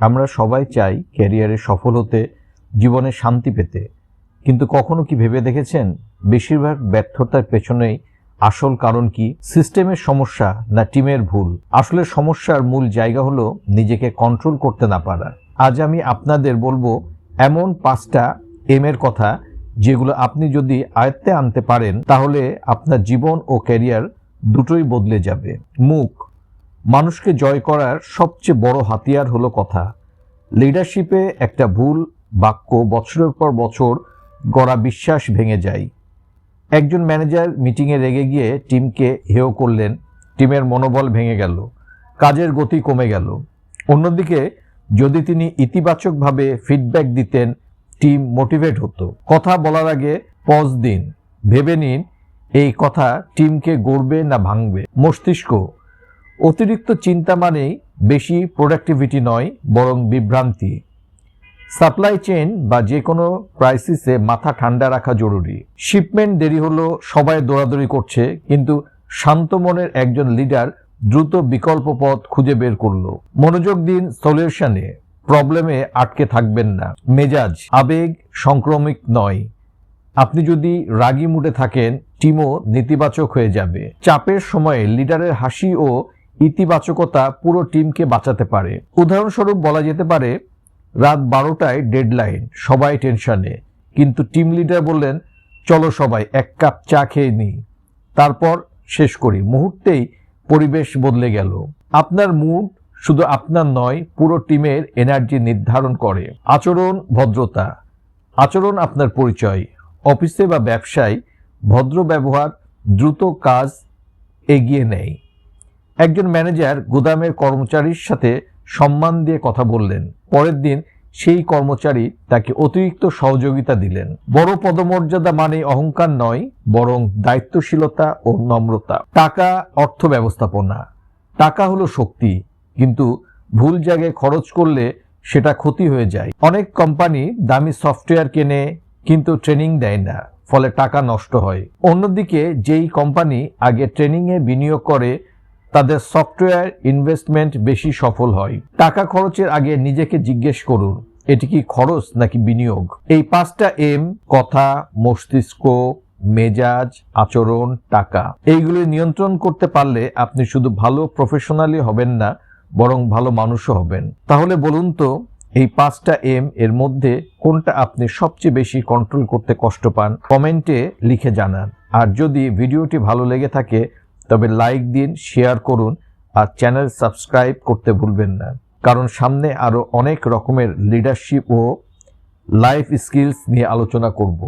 আমরা সবাই চাই ক্যারিয়ারে সফল হতে, জীবনে শান্তি পেতে। কিন্তু কখনো কি ভেবে দেখেছেন? বেশিরভাগ ব্যর্থতার পেছনেই আসল কারণ কি? সিস্টেমের সমস্যা না টিমের ভুল? আসলে সমস্যার মূল জায়গা হলো নিজেকে কন্ট্রোল করতে না পারা। আজ আমি আপনাদের বলব এমন পাঁচটা এম এর কথা যেগুলো আপনি যদি আয়ত্তে আনতে পারেন, তাহলে আপনার জীবন ও ক্যারিয়ার দুটোই বদলে যাবে। মুখ মানুষকে জয় করার সবচেয়ে বড় হাতিয়ার হলো কথা। লিডারশিপে একটা ভুল বাক্য বছরের পর বছর গড়া বিশ্বাস ভেঙে যায়। একজন ম্যানেজার মিটিংয়ে রেগে গিয়ে টিমকে হেয় করলেন টিমের মনোবল ভেঙে গেল, কাজের গতি কমে গেল। অন্যদিকে, যদি তিনি ইতিবাচকভাবে ফিডব্যাক দিতেন টিম মোটিভেট হতো। কথা বলার আগে পজ দিন, ভেবে নিন, এই কথা টিমকে গড়বে না ভাঙবে। মস্তিষ্ক অতিরিক্ত চিন্তা মানেই বেশি প্রোডাক্টিভিটি নয়, বরং বিভ্রান্তি। সাপ্লাই চেইন বা যে কোনো ক্রাইসিসে মাথা ঠান্ডা রাখা জরুরি। শিপমেন্ট দেরি হলো, সবাই দৌড়াদৌড়ি করছে, কিন্তু শান্ত মনের একজন লিডার দ্রুত বিকল্প পথ খুঁজে বের করল। মনোযোগ দিন সলিউশনে প্রবলেমে আটকে থাকবেন না। মেজাজ, আবেগ সংক্রমিক নয়। আপনি যদি রাগী মুডে থাকেন টিমও নেতিবাচক হয়ে যাবে। চাপের সময়ে লিডারের হাসি ও ইতিবাচকতা পুরো টিমকে বাঁচাতে পারে। উদাহরণস্বরূপ বলা যেতে পারে, রাত বারোটায় ডেডলাইন, সবাই টেনশনে। কিন্তু টিম লিডার বললেন, চলো সবাই, এক কাপ চা খেয়ে নিই। তারপর শেষ করি। মুহূর্তেই পরিবেশ বদলে গেল। আপনার মুড শুধু আপনার নয়, পুরো টিমের এনার্জি নির্ধারণ করে। আচরণ, ভদ্রতা। আচরণ আপনার পরিচয়। অফিসে বা ব্যবসায় ভদ্র ব্যবহার দ্রুত কাজ এগিয়ে নেয়। একজন ম্যানেজার গুদামের কর্মচারীর সাথে সম্মান দিয়ে কথা বললেন। পরের দিন সেই কর্মচারী তাকে অতিরিক্ত সহযোগিতা দিলেন। বড় পদমর্যাদা মানে অহংকার নয়, বরং দায়িত্বশীলতা ও নম্রতা। টাকা, অর্থ ব্যবস্থাপনা। টাকা হলো শক্তি, কিন্তু ভুল জায়গায় খরচ করলে সেটা ক্ষতি হয়ে যায়। অনেক কোম্পানি দামি সফটওয়্যার কেনে, কিন্তু ট্রেনিং দেয় না, ফলে টাকা নষ্ট হয়। অন্যদিকে যেই কোম্পানি আগে ট্রেনিংয়ে বিনিয়োগ করে তাদের সফটওয়্যার ইনভেস্টমেন্ট বেশি সফল হয়। টাকা খরচের আগে নিজেকে জিজ্ঞেস করুন, এটি কি খরচ নাকি বিনিয়োগ? এই পাঁচটা এম কথা, মস্তিষ্ক, মেজাজ, আচরণ, টাকা। এইগুলি নিয়ন্ত্রণ করতে পারলে আপনি শুধু ভালো প্রফেশনালি হবেন না, বরং ভালো মানুষও হবেন। তাহলে বলুন তো, এই পাঁচটা এম এর মধ্যে কোনটা আপনি সবচেয়ে বেশি কন্ট্রোল করতে কষ্ট পান? কমেন্টে লিখে জানান। আর যদি ভিডিওটি ভালো লেগে থাকে তবে লাইক দিন শেয়ার করুন আর চ্যানেল সাবস্ক্রাইব করতে ভুলবেন না। কারণ সামনে আরও অনেক রকমের লিডারশিপ ও লাইফ স্কিলস নিয়ে আলোচনা করব।